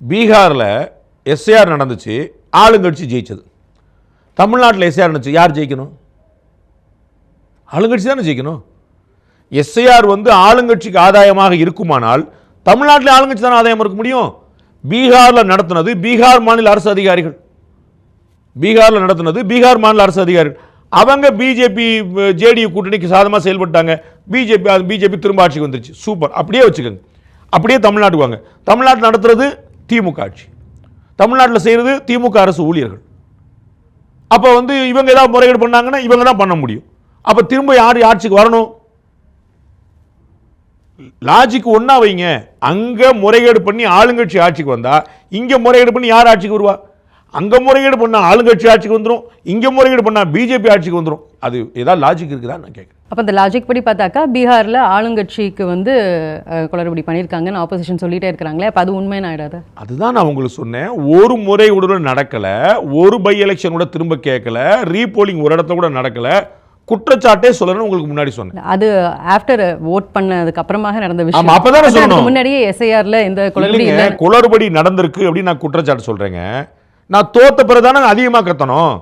பீகாரில் எஸ்ஏஆர் நடந்துச்சு ஆளுங்கட்சி ஜெயிச்சது. தமிழ்நாட்டில் எஸ்ஏஆர் நடந்துச்சு யார் ஜெயிக்கணும்? ஆளுங்கட்சி தானே ஜெயிக்கணும். எஸ்ஐஆர் வந்து ஆளுங்கட்சிக்கு ஆதாயமாக இருக்குமானால் தமிழ்நாட்டில் ஆளுங்கட்சி தானே ஆதாயம் இருக்க முடியும்? பீகாரில் நடத்தினது பீகார் மாநில அரசு அதிகாரிகள். பீகாரில் நடத்தினது பீகார் மாநில அரசு அதிகாரிகள். அவங்க பிஜேபி ஜேடியு கூட்டணிக்கு சாதமாக செயல்பட்டாங்க. பிஜேபி பிஜேபி திரும்ப ஆட்சிக்கு வந்துருச்சு. சூப்பர். அப்படியே வச்சுக்கோங்க. அப்படியே தமிழ்நாட்டுக்கு வாங்க. தமிழ்நாட்டில் நடத்துறது திமுக ஆட்சி. தமிழ்நாட்டில் செய்கிறது திமுக அரசு ஊழியர்கள். அப்போ வந்து இவங்க ஏதாவது முறைகேடு பண்ணாங்கன்னா இவங்க தான் பண்ண முடியும். அப்போ திரும்ப யார் ஆட்சிக்கு வரணும்? லாஜிக் ஒன்றா வைங்க. அங்கே முறைகேடு பண்ணி ஆளுங்கட்சி ஆட்சிக்கு வந்தால் இங்கே முறைகேடு பண்ணி யார் ஆட்சிக்கு வருவா? அங்கே முறைகேடு பண்ணா ஆளுங்கட்சி ஆட்சிக்கு வந்துடும் இங்கே முறைகேடு பண்ணா பிஜேபி ஆட்சிக்கு வந்துடும் அது ஏதாவது லாஜிக் இருக்குதா நான் கேட்குறேன். அப்போ இந்த லாஜிக் படி பார்த்தாக்கா பீகாரில் ஆளுங்கட்சிக்கு வந்து குளறுபடி பண்ணியிருக்காங்கன்னு ஆப்போசிஷன் சொல்லிட்டே இருக்கிறாங்களே. அப்போ அது உண்மைன்னு ஆயிடாது அதுதான் நான் உங்களுக்கு சொன்னேன். ஒரு முறை கூட நடக்கல. ஒரு பை எலெக்ஷன் கூட திரும்ப கேட்கல. ரீபோலிங் ஒரு இடத்துல கூட நடக்கல. குற்றச்சாட்டே சொல்லணும்னு உங்களுக்கு முன்னாடி சொன்னேன். அது ஆஃப்டர் ஓட் பண்ணதுக்கு அப்புறமாக நடந்த விஷயம். அப்பதானே சொல்லணும். முன்னாடியே எஸ்ஐஆர்ல இந்த குளறுபடி குளறுபடி நடந்திருக்கு அப்படின்னு நான் குற்றச்சாட்டு சொல்றேங்க. நான் தோத்த பிறகுதானே அதிகமாக கத்தணும்?